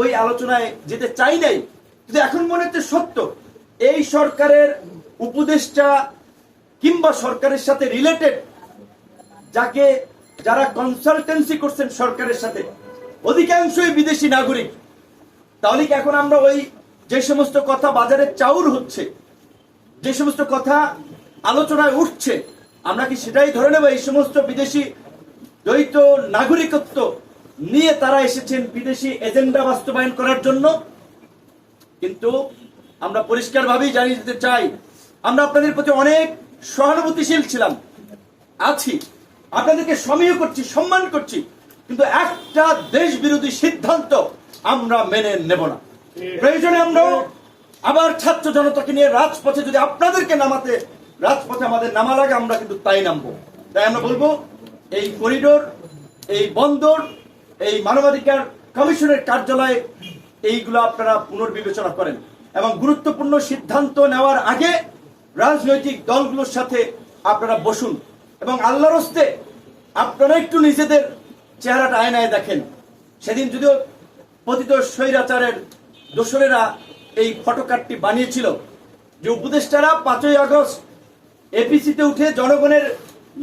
ওই আলোচনায় যেতে চাই নাই। কিন্তু এখন মনে হচ্ছে সত্য। এই সরকারের উপদেষ্টা কিংবা সরকারের সাথে রিলেটেড যাকে যারা কনসালটেন্সি করছেন সরকারের সাথে, অধিকাংশই বিদেশি নাগরিক। তাহলে কি এখন আমরা ওই যে সমস্ত কথা বাজারে চাউর হচ্ছে, যে সমস্ত কথা আলোচনায় উঠছে, আমরা কি সেটাই ধরে নেব? এই সমস্ত বিদেশি দ্বৈত নাগরিকত্ব নিয়ে তারা এসেছেন বিদেশি এজেন্ডা বাস্তবায়ন করার জন্য। কিন্তু আমরা পরিষ্কারভাবেই জানিয়ে দিতে চাই, আমরা আপনাদের প্রতি অনেক সহানুভূতিশীল ছিলাম। আছি। আপনাদেরকে সমীহ করছি, সম্মান করছি। কিন্তু একটা দেশ বিরোধী সিদ্ধান্ত আমরা মেনে নেব না। প্রয়োজনে আমরা আবার ছাত্র জনতাকে নিয়ে রাজপথে যদি আপনাদেরকে নামাতে, রাজপথে আমাদের নামা লাগে, আমরা কিন্তু তাই নামবো। তাই আমরা বলব, এই করিডোর, এই বন্দর এই মানবাধিকার কমিশনের কার্যালয়ে এইগুলো আপনারা পুনর্বিবেচনা করেন। এবং গুরুত্বপূর্ণ সিদ্ধান্ত নেওয়ার আগে রাজনৈতিক দলগুলোর সাথে আপনারা বসুন। এবং আল্লাহর হস্তে আপনারা একটু নিজেদের চেহারাটা আয়নায় দেখেন। সেদিন যদিও পতিত স্বৈরাচারের দোসরেরা এই ফটোকার্ডটি বানিয়েছিল যে উপদেষ্টারা পাঁচই আগস্ট এপিসিতে উঠে জনগণের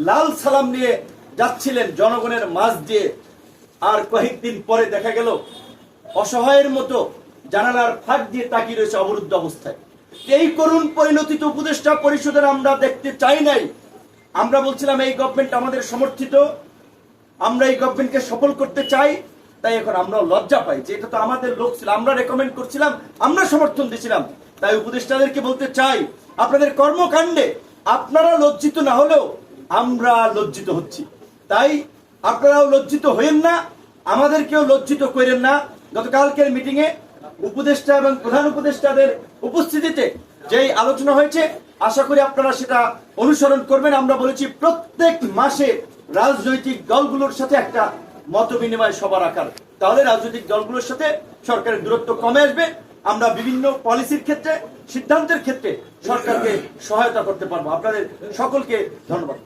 লাল সালাম নিয়ে যাচ্ছিলেন, জনগণের মাঝ দিয়ে আর কয়েকদিন পরে দেখা গেল, অসহায়ের মতো জানালার ফাঁক দিয়ে তাকিয়ে রয়েছে অবরুদ্ধ অবস্থায়। এই করুণ পরিণতিত উপদেষ্টা পরিষদের আমরা দেখতে চাই নাই। আমরা বলছিলাম, এই গভর্নমেন্ট আমাদের সমর্থিত। আমরা এই গভর্নমেন্টকে সফল করতে চাই। তাই এখন আমরা লজ্জা পাই যে এটা তো আমাদের লোক ছিল। আমরা রেকমেন্ড করছিলাম, আমরা সমর্থন দিছিলাম। তাই উপদেষ্টাদেরকে বলতে চাই, আপনাদের কর্মকাণ্ডে আপনারা লজ্জিত না হলেও আমরা লজ্জিত হচ্ছি। তাই আপনারাও লজ্জিত হইেন না, আমাদেরকেও লজ্জিত করেন না। গতকালকের মিটিং এ উপদেষ্টা এবং প্রধান উপদেষ্টাদের উপস্থিতিতে যেই আলোচনা হয়েছে, আশা করি আপনারা সেটা অনুসরণ করবেন। আমরা বলেছি, প্রত্যেক মাসে রাজনৈতিক দলগুলোর সাথে একটা মত বিনিময় সভা রাখার তাহলে রাজনৈতিক দলগুলোর সাথে সরকারের দূরত্ব কমে আসবে। আমরা বিভিন্ন পলিসির ক্ষেত্রে, সিদ্ধান্তের ক্ষেত্রে সরকারকে সহায়তা করতে পারব। আপনাদের সকলকে ধন্যবাদ।